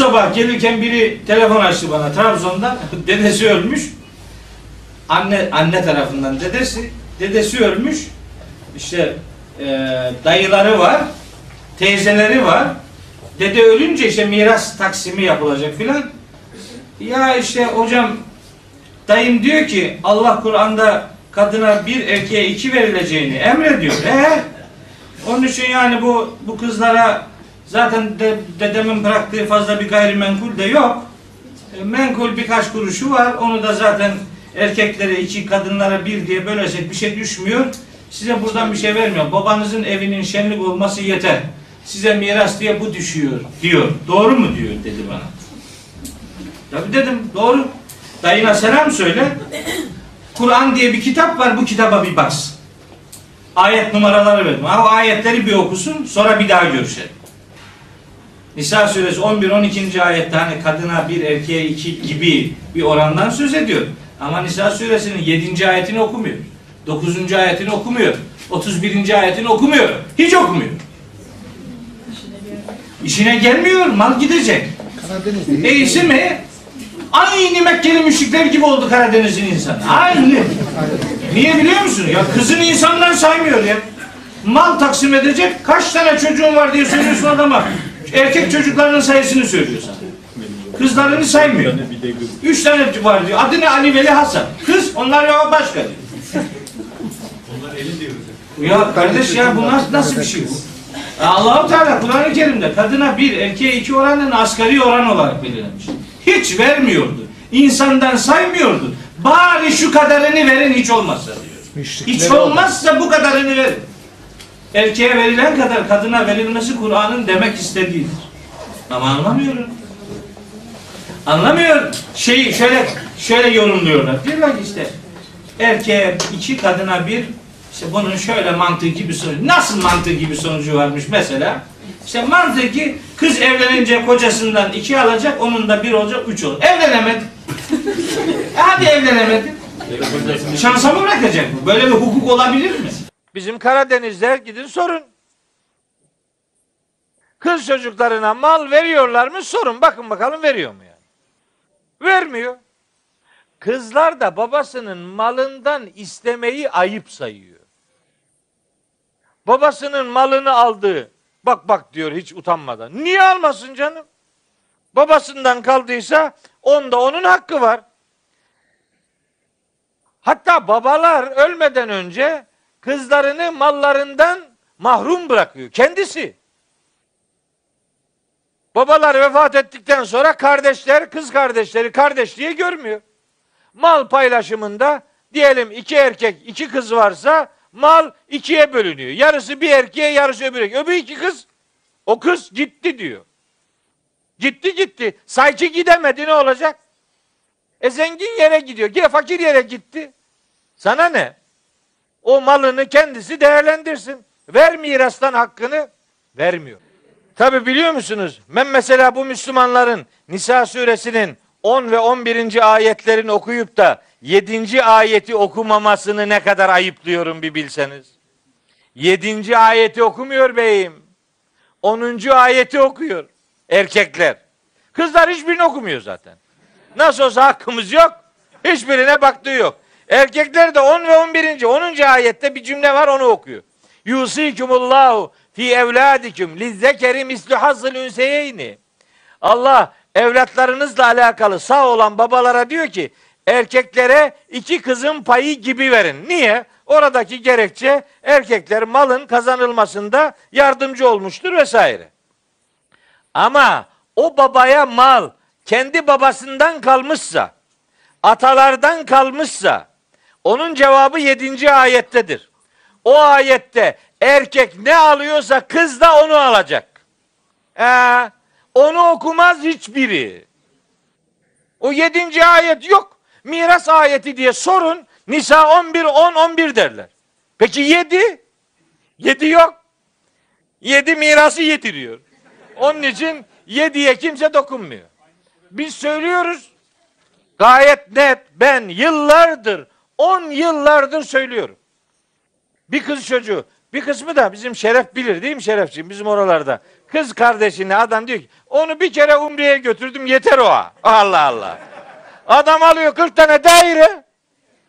sabah gelirken biri telefon açtı bana Trabzon'dan. Dedesi ölmüş. Anne anne tarafından dedesi. Dedesi ölmüş. İşte e, dayıları var. Teyzeleri var. Dede ölünce işte miras taksimi yapılacak filan. Ya işte hocam dayım diyor ki Allah Kur'an'da kadına bir erkeğe iki verileceğini emrediyor. Ee, onun için yani bu bu kızlara zaten de, dedemin bıraktığı fazla bir gayrimenkul de yok. E, menkul birkaç kuruşu var. Onu da zaten erkeklere iki, kadınlara bir diye bölecek bir şey düşmüyor. Size buradan bir şey vermiyor. Babanızın evinin şenlik olması yeter. Size miras diye bu düşüyor diyor. Doğru mu diyor dedi bana. Tabii dedim doğru. Dayına selam söyle. Kur'an diye bir kitap var. Bu kitaba bir baksın. Ayet numaraları verdim. Ha, o ayetleri bir okusun. Sonra bir daha görüşelim. Nisa suresi 11-12. ayette hani kadına bir erkeğe iki gibi bir orandan söz ediyor. Ama Nisa suresinin 7. ayetini okumuyor. 9. ayetini okumuyor. 31. ayetini okumuyor. Hiç okumuyor. İşine gelmiyor. Mal gidecek. Karadeniz'de Neyse mi? Aynı Mekkeli müşrikler gibi oldu Karadeniz'in insanı. Aynı. Niye biliyor musun? Ya kızın insanlar saymıyor ya. Mal taksim edecek. Kaç tane çocuğun var diye soruyorsun adama. Erkek çocuklarının sayısını söylüyor sana. Kızlarını saymıyor. Üç tane var diyor. Adı ne Ali Veli Hasan. Kız onlar ya başka diyor. Ya kardeş ya bu nasıl, nasıl bir şey bu? Allahu Teala Kur'an-ı Kerim'de kadına bir erkeğe iki oranın asgari oran olarak belirlemiş. Hiç vermiyordu. İnsandan saymıyordu. Bari şu kadarını verin hiç olmazsa diyor. müşrikler Hiç olmazsa bu kadarını verin. Erkeğe verilen kadar kadına verilmesi Kur'an'ın demek istediğidir. Ama anlamıyorum. Anlamıyor. Şeyi şöyle şöyle yorumluyorlar. Diyorlar ki işte erkeğe iki kadına bir işte bunun şöyle mantıki bir sonucu. Nasıl mantıki bir sonucu varmış mesela? İşte mantıki kız evlenince kocasından iki alacak, onun da bir olacak, üç olacak. Evlenemedi. E hadi evlenemedi. Şansa mı bırakacak bu? Böyle bir hukuk olabilir mi? Bizim Karadeniz'de gidin sorun. Kız çocuklarına mal veriyorlar mı? Sorun. Bakın bakalım veriyor mu yani? Vermiyor. Kızlar da babasının malından istemeyi ayıp sayıyor. Babasının malını aldığı, bak bak diyor hiç utanmadan. Niye almasın canım? Babasından kaldıysa onda onun hakkı var. Hatta babalar ölmeden önce kızlarını mallarından mahrum bırakıyor. Kendisi. Babalar vefat ettikten sonra kardeşler, kız kardeşleri kardeş diye görmüyor. Mal paylaşımında diyelim iki erkek, iki kız varsa mal ikiye bölünüyor. Yarısı bir erkeğe, yarısı öbür erkeğe. Öbür iki kız, o kız gitti diyor. Gitti gitti. Sanki gidemedi ne olacak? E zengin yere gidiyor. Fakir yere gitti. Sana ne? O malını kendisi değerlendirsin. Ver mirastan hakkını. Vermiyor. Tabi biliyor musunuz? Ben mesela bu Müslümanların Nisa suresinin 10 ve 11. ayetlerini okuyup da 7. ayeti okumamasını ne kadar ayıplıyorum bir bilseniz. 7. ayeti okumuyor beyim. 10. ayeti okuyor erkekler. Kızlar hiçbirini okumuyor zaten. Nasıl olsa hakkımız yok. Hiçbirine baktığı yok. Erkekler de 10 ve 11. 10. ayette bir cümle var onu okuyor. Yusikumullahu fi evladikum lizzekeri mislu hazzıl ünseyeyni. Allah evlatlarınızla alakalı sağ olan babalara diyor ki erkeklere iki kızın payı gibi verin. Niye? Oradaki gerekçe erkekler malın kazanılmasında yardımcı olmuştur vesaire. Ama o babaya mal kendi babasından kalmışsa, atalardan kalmışsa, onun cevabı 7. ayettedir. O ayette erkek ne alıyorsa kız da onu alacak. Ee, onu okumaz hiçbiri. O 7. ayet yok. Miras ayeti diye sorun. Nisa 11, 10, 11 derler. Peki 7? 7 yok. 7 mirası yetiriyor. Onun için 7'ye kimse dokunmuyor. Biz söylüyoruz. Gayet net. Ben yıllardır, 10 yıllardır söylüyorum. Bir kız çocuğu, bir kısmı da bizim Şeref bilir değil mi Şerefciğim? Bizim oralarda. Kız kardeşine adam diyor ki onu bir kere Umre'ye götürdüm yeter o. ha." Allah Allah. Adam alıyor 40 tane daire.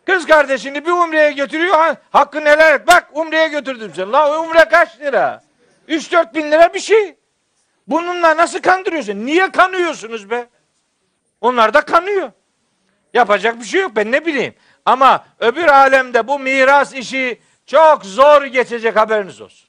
Kız kardeşini bir Umre'ye götürüyor. ha- Hakkını helal et. Bak Umre'ye götürdüm seni. La Umre kaç lira? 3-4 bin lira bir şey. Bununla nasıl kandırıyorsun? Niye kanıyorsunuz be? Onlar da kanıyor. Yapacak bir şey yok ben ne bileyim. Ama öbür alemde bu miras işi çok zor geçecek haberiniz olsun.